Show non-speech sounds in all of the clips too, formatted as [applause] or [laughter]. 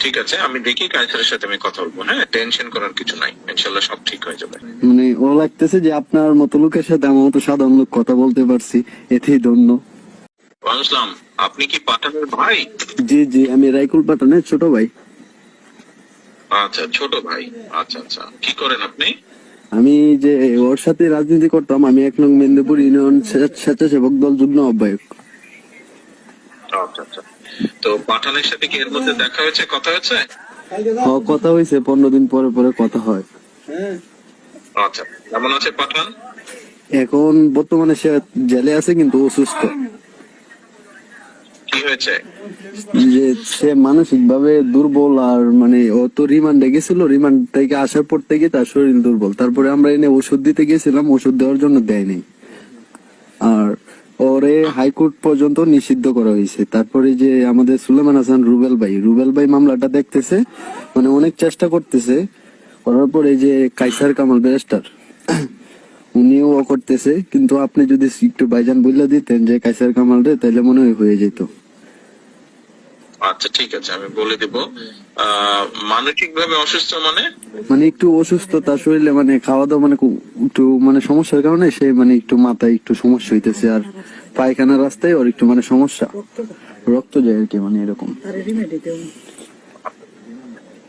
ঠিক আছে আমি দেখি কাইসারের সাথে আমি কথা বলব হ্যাঁ? টেনশন করার কিছু নাই ইনশাল্লাহ সব ঠিক হয়ে যাবে। মানে ও লাগতেছে যে আপনার মতো লোকের সাথে আমার মতো সাধারণ লোক কথা বলতে পারছি এতেই ধন্য। আসসালাম আপনি কি পাঠানের ভাই? জি জি আমি রাইকুল পাঠানের ছোট ভাই। আচ্ছা ছোট ভাই আচ্ছা আচ্ছা। কি করেন আপনি? আমি যে ওর সাথে রাজনীতি করতাম আমি এক নং মেদিনীপুর ইউনিয়ন স্বে- স্বেচ্ছাসেবক দল যুগ্ম আহ্বায়ক। আচ্ছা আচ্ছা তো পাঠানের সাথে কি এর মধ্যে দেখা হয়েছে কথা হয়েছে? কথা হয়েছে পনেরো দিন পরে পরে কথা হয়। আচ্ছা কেমন আছে পাঠান? এখন বর্তমানে সে জেলে আছে কিন্তু অসুস্থ কি হয়েছে? যে সে মানসিক ভাবে দুর্বল আর মানে ও তো রিমান্ডে গেছিল রিমান্ড থেকে আসার পর থেকে তার শরীর দুর্বল। তারপরে আমরা এনে ওষুধ দিতে গেছিলাম ওষুধ দেওয়ার জন্য দেয়নি। আর ওরে হাইকোর্ট পর্যন্ত নিষিদ্ধ করা হয়েছে। তারপরে যে আমাদের সুলেমান হাসান, রুবেল ভাই রুবেল ভাই মামলাটা দেখতেছে মানে অনেক চেষ্টা করতেছে, করার পরে যে কাইসার কামাল ব্যারিস্টার, উনিও করতেছে, কিন্তু আপনি যদি একটু বাইজান বললে দিতেন যে কাইসার কামাল রে, তাহলে মনে হয় হয়ে যেত। আচ্ছা ঠিক আছে, আমি বলে দেব। মানসিক ভাবে অসুস্থ মানে? মানে একটু অসুস্থ, তার শরীরে মানে খাওয়া দাওয়া মানে একটু মানে সমস্যার কারণে সে মানে একটু মাথায় একটু সমস্যা হইতেছে আর পায়খানা রাস্তায় ওর একটু মানে সমস্যা। রক্ত যায় আর কি মানে এরকম।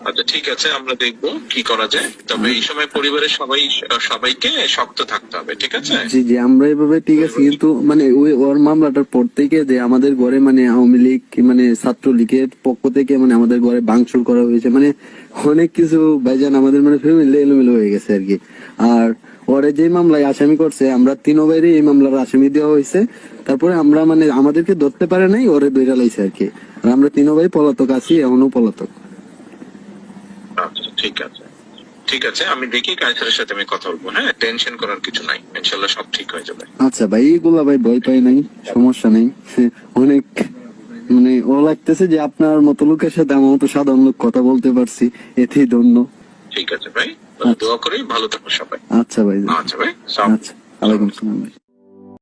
আচ্ছা ঠিক আছে আমরা দেখব কি করা যায়। তবে এই সময় পরিবারের সবাই সবাইকে শক্ত থাকতে হবে ঠিক আছে? জি জি আমরা এভাবে ঠিক আছে কিন্তু মানে ওই ওর মামলাটার পর থেকে যে আমাদের ঘরে মানে আওয়ামী লীগ মানে ছাত্রলীগের পক্ষ থেকে মানে আমাদের ঘরে ভাঙচুর করা হয়েছে মানে অনেক কিছু ভাইজান আমাদের মানে ফ্যামিলি এলোমেলো হয়ে গেছে আর কি। আর ওরে যে মামলায় আসামি করছে আমরা তিনো বাইরে এই মামলার আসামি দেওয়া হয়েছে। তারপরে আমরা মানে আমাদেরকে ধরতে পারে নাই ওরে দৈরা লাইছে আর কি। আর আমরা তিনো ভাই পলাতক আছি এখনও পলাতক। ঠিক আছে। ঠিক আছে আমি দেখি কাইসারের সাথে আমি কথা বলব হ্যাঁ? টেনশন করার কিছু নাই। ইনশাল্লাহ সব ঠিক হয়ে যাবে। আচ্ছা ভাই এইগুলা ভাই ভয় পাই নাই সমস্যা নেই। [laughs] অনেক মানে ও লাগতেছে যে আপনার মতো লোকের সাথে আমার মতো সাধারণ লোক কথা বলতে পারছি এতেই ধন্য। ঠিক আছে ভাই তাহলে দোয়া করি ভালো থাকো সবাই। আচ্ছা ভাই। আচ্ছা ভাই আচ্ছা ওয়ালাইকুম সালাম ভাই।